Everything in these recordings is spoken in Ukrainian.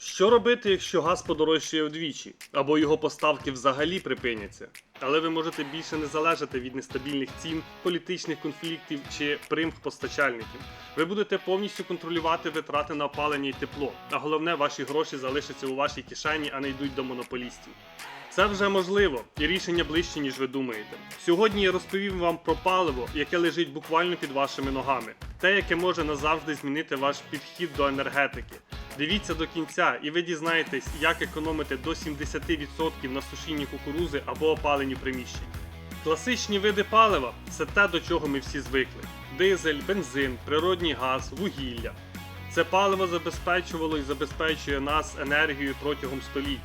Що робити, якщо газ подорожчає вдвічі, або його поставки взагалі припиняться? Але ви можете більше не залежати від нестабільних цін, політичних конфліктів чи примх постачальників. Ви будете повністю контролювати витрати на опалення і тепло, а головне, ваші гроші залишаться у вашій кишені, а не йдуть до монополістів. Це вже можливо, і рішення ближче, ніж ви думаєте. Сьогодні я розповім вам про паливо, яке лежить буквально під вашими ногами, те, яке може назавжди змінити ваш підхід до енергетики. Дивіться до кінця, і ви дізнаєтесь, як економити до 70% на сушінні кукурузи або опаленні приміщень. Класичні види палива це те, до чого ми всі звикли: дизель, бензин, природній газ, вугілля. Це паливо забезпечувало і забезпечує нас енергією протягом століть.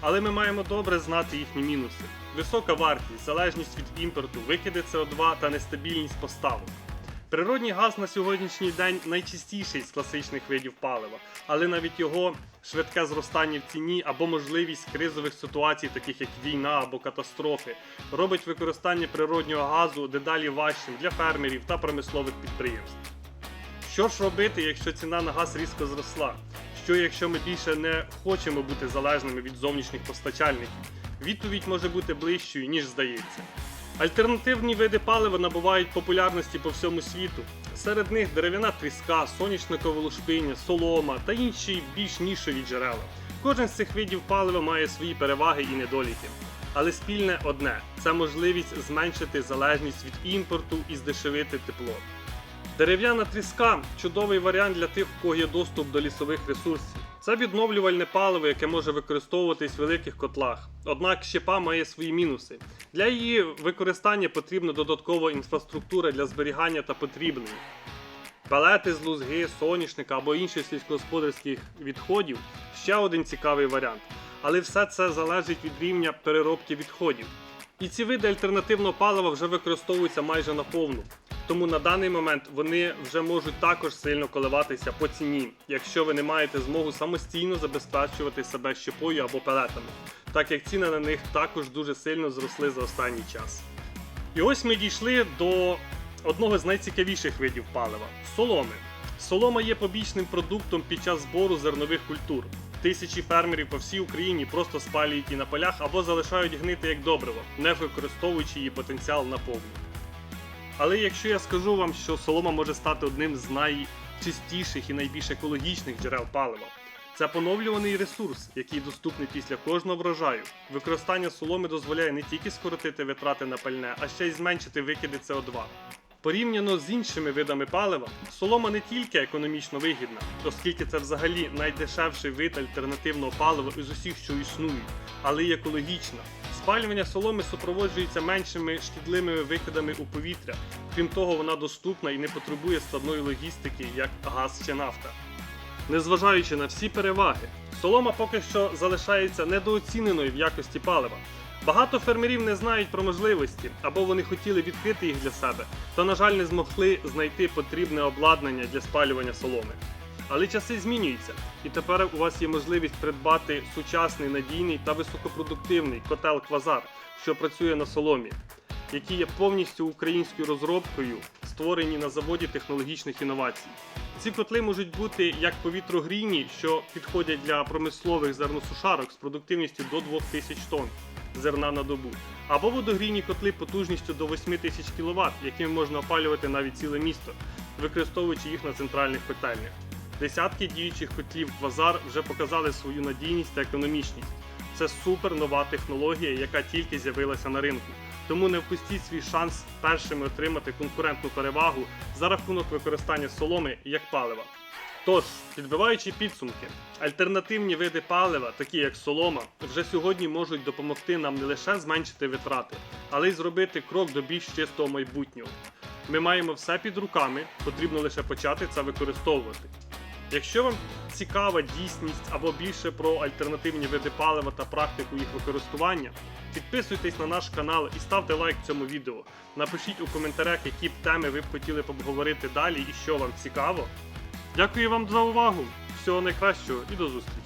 Але ми маємо добре знати їхні мінуси: висока вартість, залежність від імпорту, викиди СО2 та нестабільність поставок. Природній газ на сьогоднішній день найчистіший з класичних видів палива, але навіть його швидке зростання в ціні або можливість кризових ситуацій, таких як війна або катастрофи, робить використання природнього газу дедалі важчим для фермерів та промислових підприємств. Що ж робити, якщо ціна на газ різко зросла? Що якщо ми більше не хочемо бути залежними від зовнішніх постачальників? Відповідь може бути ближчою, ніж здається. Альтернативні види палива набувають популярності по всьому світу. Серед них дерев'яна тріска, соняшникове лушпиння, солома та інші більш нішові джерела. Кожен з цих видів палива має свої переваги і недоліки. Але спільне одне це можливість зменшити залежність від імпорту і здешевити тепло. Дерев'яна тріска чудовий варіант для тих, у кого є доступ до лісових ресурсів. Це відновлювальне паливо, яке може використовуватись в великих котлах. Однак щепа має свої мінуси. Для її використання потрібна додаткова інфраструктура для зберігання та потрібної. Пелети з лузги, соняшника або інших сільськогосподарських відходів ще один цікавий варіант. Але все це залежить від рівня переробки відходів. І ці види альтернативного палива вже використовуються майже наповну. Тому на даний момент вони вже можуть також сильно коливатися по ціні, якщо ви не маєте змогу самостійно забезпечувати себе щепою або пелетами, так як ціни на них також дуже сильно зросли за останній час. І ось ми дійшли до одного з найцікавіших видів палива соломи. Солома є побічним продуктом під час збору зернових культур. Тисячі фермерів по всій Україні просто спалюють її на полях або залишають гнити як добриво, не використовуючи її потенціал наповну. Але якщо я скажу вам, що солома може стати одним з найчистіших і найбільш екологічних джерел палива, це поновлюваний ресурс, який доступний після кожного врожаю. Використання соломи дозволяє не тільки скоротити витрати на пальне, а ще й зменшити викиди СО2. Порівняно з іншими видами палива, солома не тільки економічно вигідна, оскільки це взагалі найдешевший вид альтернативного палива із усіх, що існують, але й екологічна. Спалювання соломи супроводжується меншими шкідливими викидами у повітря. Крім того, вона доступна і не потребує складної логістики, як газ чи нафта. Незважаючи на всі переваги, солома поки що залишається недооціненою в якості палива. Багато фермерів не знають про можливості або вони хотіли відкрити їх для себе, та, на жаль, не змогли знайти потрібне обладнання для спалювання соломи. Але часи змінюються, і тепер у вас є можливість придбати сучасний надійний та високопродуктивний котел Квазар, що працює на соломі, які є повністю українською розробкою, створені на заводі технологічних інновацій. Ці котли можуть бути як повітрогрійні, що підходять для промислових зерносушарок з продуктивністю до 2000 тонн зерна на добу, або водогрійні котли потужністю до 8000 кВт, якими можна опалювати навіть ціле місто, використовуючи їх на центральних котельнях. Десятки діючих котлів Квазар вже показали свою надійність та економічність. Це супер нова технологія, яка тільки з'явилася на ринку. Тому не впустіть свій шанс першими отримати конкурентну перевагу за рахунок використання соломи як палива. Тож, підбиваючи підсумки, альтернативні види палива, такі як солома, вже сьогодні можуть допомогти нам не лише зменшити витрати, але й зробити крок до більш чистого майбутнього. Ми маємо все під руками, потрібно лише почати це використовувати. Якщо вам цікава дійсність або більше про альтернативні види палива та практику їх використання, підписуйтесь на наш канал і ставте лайк цьому відео. Напишіть у коментарях, які б теми ви б хотіли обговорити далі і що вам цікаво. Дякую вам за увагу! Всього найкращого і до зустрічі!